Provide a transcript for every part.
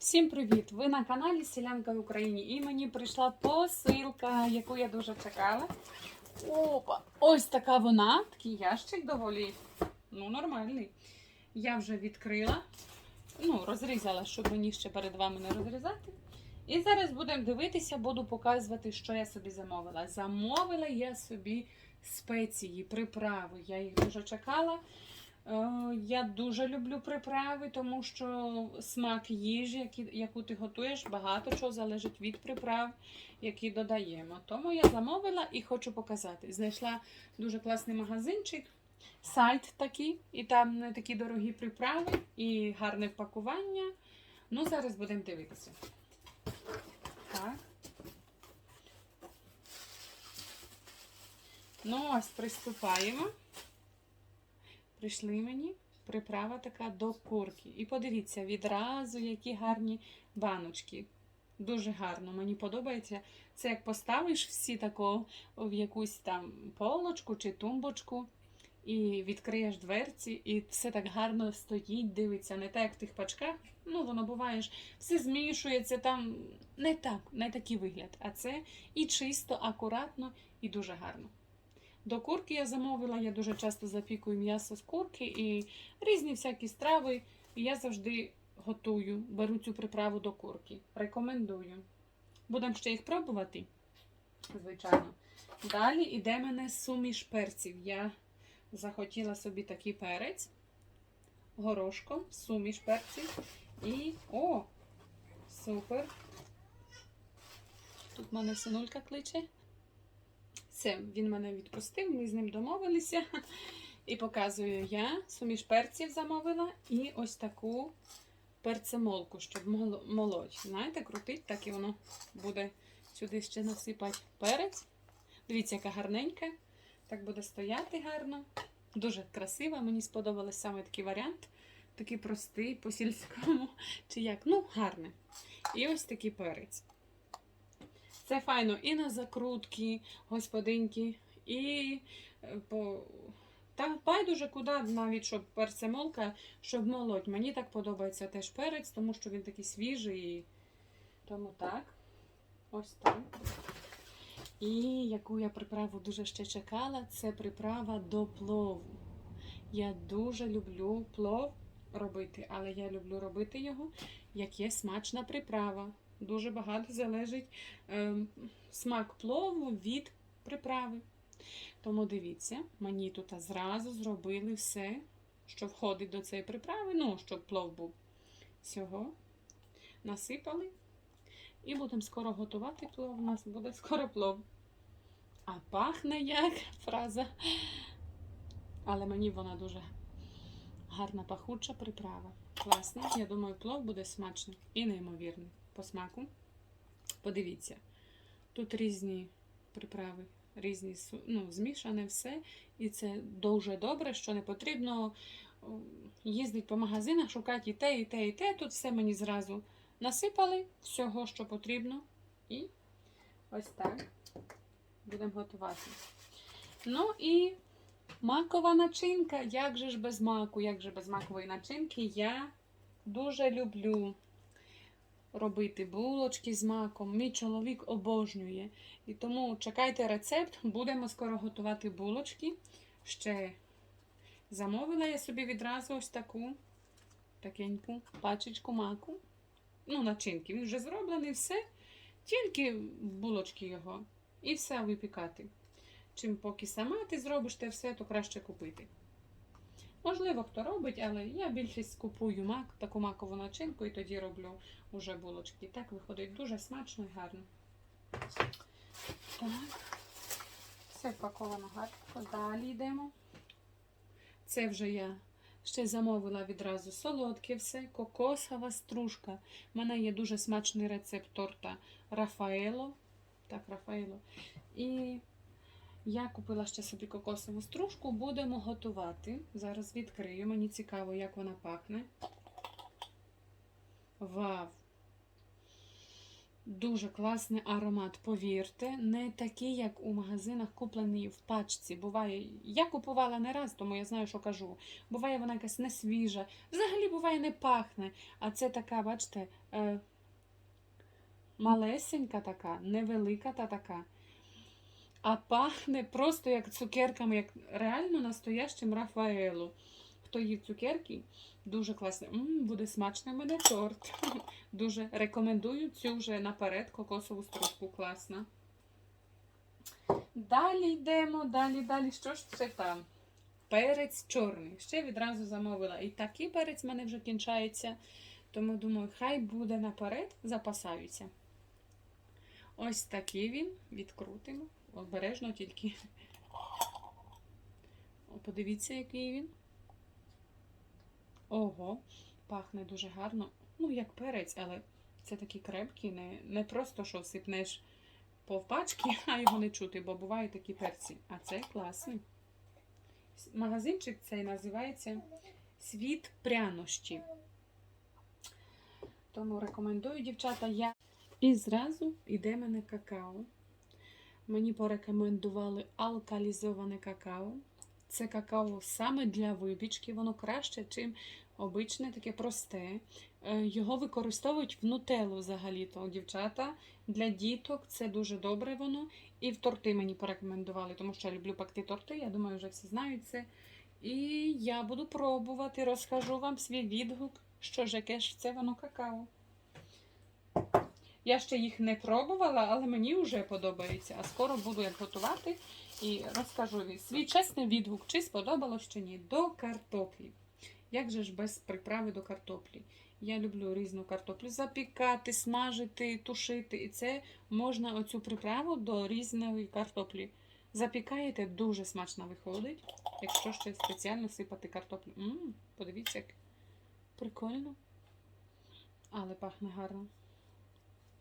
Всім привіт! Ви на каналі Селянка в Україні і мені прийшла посилка, яку я дуже чекала. Опа! Ось така вона, такий ящик доволі ну, нормальний. Я вже відкрила, ну, розрізала, щоб мені ще перед вами не розрізати. І зараз будемо дивитися, буду показувати, що я собі замовила. Замовила я собі спеції, приправи. Я їх дуже чекала. Е, Я дуже люблю приправи, тому що смак їжі, яку ти готуєш, багато чого залежить від приправ, які додаємо. Тому я замовила і хочу показати. Знайшла дуже класний магазинчик, сайт такий, і там не такі дорогі приправи і гарне впакування. Ну, зараз будемо дивитися. Так. Ну, ось приступаємо. Прийшли мені приправа така до курки. І подивіться, відразу які гарні баночки. Дуже гарно, мені подобається. Це як поставиш всі тако в якусь там полочку чи тумбочку, і відкриєш дверці, і все так гарно стоїть, дивиться, не так, як в тих пачках. Ну, воно буває, все змішується там не так, не такий вигляд. А це і чисто, акуратно, і дуже гарно. До курки я замовила, я дуже часто запікую м'ясо з курки і різні всякі страви. І я завжди готую, беру цю приправу до курки. Рекомендую. Будемо ще їх пробувати, звичайно. Далі йде мене суміш перців. Я захотіла собі такий перець горошком, суміш перців. І. О! Супер! Тут мене синулька кличе. Все, він мене відпустив, ми з ним домовилися. І показую я суміш перців замовила і ось таку перцемолку, щоб мол- молоть. Знаєте, крутить, так і воно буде сюди ще насипати перець. Дивіться, яка гарненька. Так буде стояти гарно. Дуже красива. Мені сподобався саме такий варіант. Такий простий по сільському. Чи як? Ну, гарне. І ось такий перець. Це файно і на закрутки, господинки, і е, по. Та байдуже куди навіть, щоб перцемолка, щоб молоть. Мені так подобається теж перець, тому що він такий свіжий. Тому так. Ось так. І яку я приправу дуже ще чекала, це приправа до плову. Я дуже люблю плов робити, але я люблю робити його, як є смачна приправа. Дуже багато залежить ем, смак плову від приправи. Тому дивіться, мені тут зразу зробили все, що входить до цієї приправи, ну, щоб плов був. Всього насипали. І будемо скоро готувати плов. У нас буде скоро плов. А пахне як фраза. Але мені вона дуже гарна пахуча приправа. Класна. Я думаю, плов буде смачний і неймовірний по смаку. Подивіться, тут різні приправи, різні ну, змішане все. І це дуже добре, що не потрібно їздити по магазинах, шукати і те, і те, і те. Тут все мені зразу насипали всього, що потрібно. І ось так будемо готувати. Ну і макова начинка. Як же ж без маку, як же без макової начинки? Я дуже люблю робити булочки з маком. Мій чоловік обожнює. І тому чекайте рецепт, будемо скоро готувати булочки. Ще замовила я собі відразу ось таку такеньку пачечку маку. Ну, начинки. Він вже зроблений, все. Тільки булочки його. І все випікати. Чим поки сама ти зробиш те все, то краще купити. Можливо, хто робить, але я більшість купую мак, таку макову начинку і тоді роблю уже булочки. Так виходить дуже смачно і гарно. Так, все впаковано гарно. Далі йдемо. Це вже я ще замовила відразу солодке все, кокосова стружка. У мене є дуже смачний рецепт торта Рафаело. Так, Рафаело. І я купила ще собі кокосову стружку, будемо готувати. Зараз відкрию. Мені цікаво, як вона пахне. Вау! Дуже класний аромат, повірте. Не такий, як у магазинах, куплений в пачці. Буває, я купувала не раз, тому я знаю, що кажу. Буває вона якась не свіжа, взагалі буває не пахне. А це така, бачите, е, малесенька така, невелика та така. А пахне просто як цукерками, як реально настоящим Рафаелу. Хто їв цукерки, дуже класно. Буде смачний мене торт. Дуже рекомендую цю вже наперед кокосову стружку. Класна. Далі йдемо, далі, далі. Що ж це там? Перець чорний. Ще відразу замовила. І такий перець в мене вже кінчається. Тому думаю, хай буде наперед, запасаються. Ось такий він. Відкрутимо. Обережно тільки. О, подивіться, який він. Ого, пахне дуже гарно. Ну, як перець, але це такі крепкі, не, не просто що всипнеш повпачки, а його не чути, бо бувають такі перці. А це класний. Магазинчик цей називається Світ прянощі. Тому рекомендую, дівчата, я. І зразу йде мене какао. Мені порекомендували алкалізоване какао. Це какао саме для випічки, воно краще, чим обичне, таке просте. Е, Його використовують в нутеллу взагалі-то, дівчата. Для діток це дуже добре воно. І в торти мені порекомендували, тому що я люблю пекти торти. Я думаю, вже всі знають це. І я буду пробувати, розкажу вам свій відгук, що ж яке ж це воно какао. Я ще їх не пробувала, але мені вже подобається. А скоро буду як готувати і розкажу свій чесний відгук, чи сподобалось чи ні. До картоплі. Як же ж без приправи до картоплі? Я люблю різну картоплю запікати, смажити, тушити. І це можна оцю приправу до різної картоплі. Запікаєте, дуже смачно виходить. Якщо ще спеціально сипати картоплю. м подивіться, як прикольно. Але пахне гарно.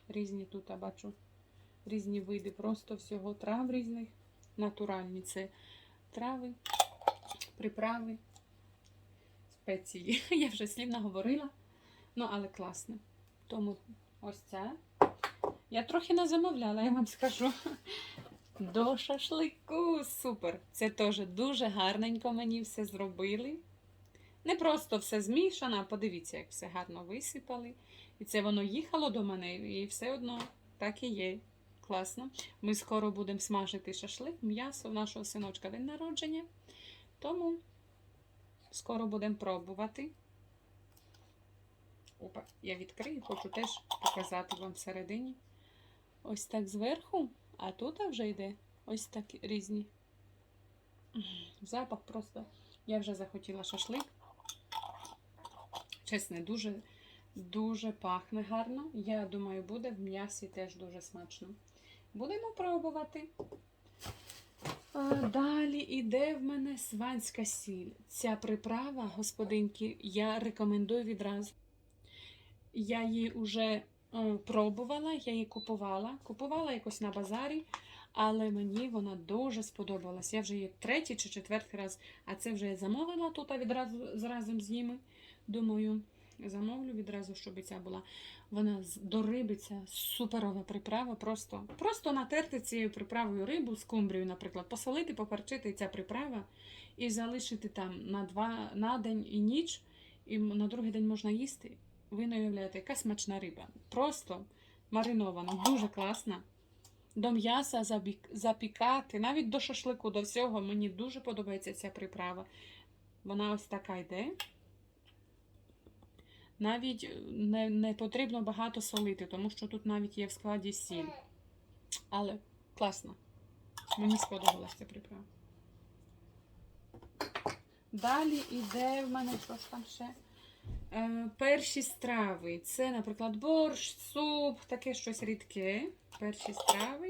Різні тут я бачу. Різні види просто всього трав різних. Натуральні це трави, приправи, спеції. Я вже слів наговорила. Ну, але класно. Тому ось ця. Я трохи не замовляла, я вам скажу. До шашлику. Супер! Це теж дуже гарненько мені все зробили. Не просто все змішано, а подивіться, як все гарно висипали. І це воно їхало до мене, і все одно так і є. Класно. Ми скоро будемо смажити шашлик, м'ясо нашого синочка день народження. Тому скоро будемо пробувати. Опа, я відкрию, хочу теж показати вам всередині. Ось так зверху, а тут вже йде ось так різні. Запах просто. Я вже захотіла шашлик. Чесно, дуже, дуже пахне гарно. Я думаю, буде в м'ясі теж дуже смачно. Будемо пробувати. Далі іде в мене сванська сіль. Ця приправа, господинки, я рекомендую відразу. Я її вже е, пробувала, я її купувала. Купувала якось на базарі, але мені вона дуже сподобалась. Я вже її третій чи четвертий раз, а це вже я замовила тут відразу разом з ними. Думаю, замовлю відразу, щоб ця була. Вона до риби ця суперова приправа. Просто, просто натерти цією приправою рибу з кумбрію, наприклад, посолити, поперчити ця приправа і залишити там на два на день і ніч, і на другий день можна їсти. Ви не уявляєте, яка смачна риба. Просто маринована, дуже класна. До м'яса запікати, навіть до шашлику, до всього. Мені дуже подобається ця приправа. Вона ось така йде. Навіть е, не, не потрібно багато солити, тому що тут навіть є в складі сіль. Але класно. Мені сподобалася ця приправа. Далі йде в мене що ж там ще? Е, перші страви. Це, наприклад, борщ, суп, таке щось рідке. Перші страви.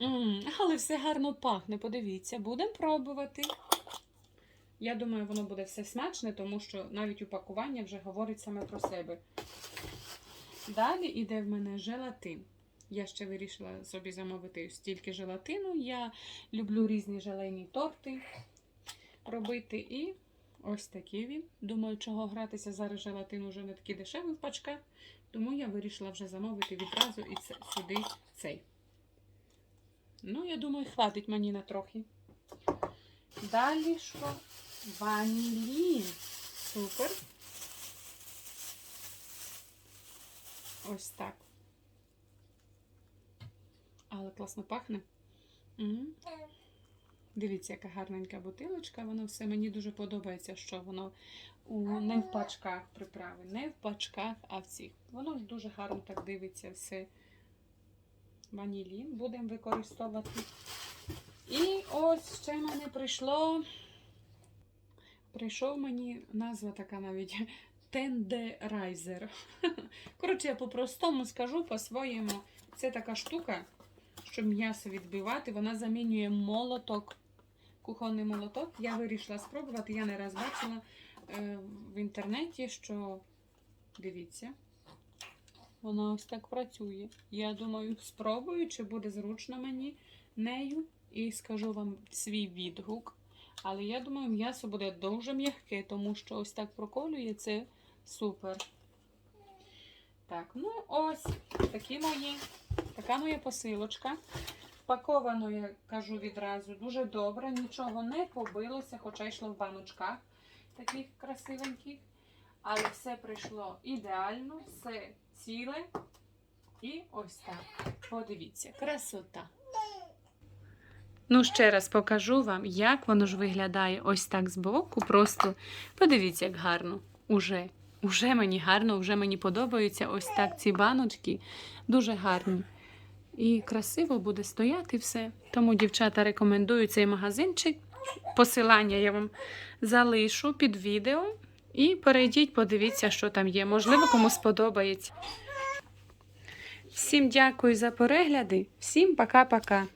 М, але все гарно пахне, подивіться, будемо пробувати. Я думаю, воно буде все смачне, тому що навіть упакування вже говорить саме про себе. Далі йде в мене желатин. Я ще вирішила собі замовити стільки желатину. Я люблю різні желейні торти робити. І Ось такий він. Думаю, чого гратися зараз желатин уже не такий дешевий в пачках. Тому я вирішила вже замовити відразу і це, сюди цей. Ну, я думаю, хватить мені на трохи. Далі що? Ванілін. Супер. Ось так. Але класно пахне. М. Дивіться, яка гарненька бутилочка. Воно все мені дуже подобається, що воно у, не в пачках приправи, не в пачках, а в цих. Воно дуже гарно так дивиться все. Ванілін будемо використовувати. І ось ще мене прийшло. Прийшов мені назва така навіть тендерайзер. Коротше, я по-простому скажу по-своєму. Це така штука, щоб м'ясо відбивати. Вона замінює молоток, кухонний молоток. Я вирішила спробувати. Я не раз бачила е, в інтернеті, що дивіться, вона ось так працює. Я думаю, спробую, чи буде зручно мені нею. І скажу вам свій відгук. Але я думаю, м'ясо буде дуже м'яке, тому що ось так проколює це супер. Так, ну ось такі мої, така моя посилочка. Паковано, я кажу відразу, дуже добре, нічого не побилося, хоча йшло в баночках таких красивеньких. Але все прийшло ідеально, все ціле. І ось так. Подивіться, красота. Ну, ще раз покажу вам, як воно ж виглядає ось так збоку. Просто подивіться, як гарно. Уже. Уже мені гарно, вже мені подобаються ось так ці баночки. Дуже гарні. І красиво буде стояти все. Тому, дівчата, рекомендую цей магазинчик. Посилання я вам залишу під відео. І перейдіть, подивіться, що там є. Можливо, кому сподобається. Всім дякую за перегляди. Всім пока-пока.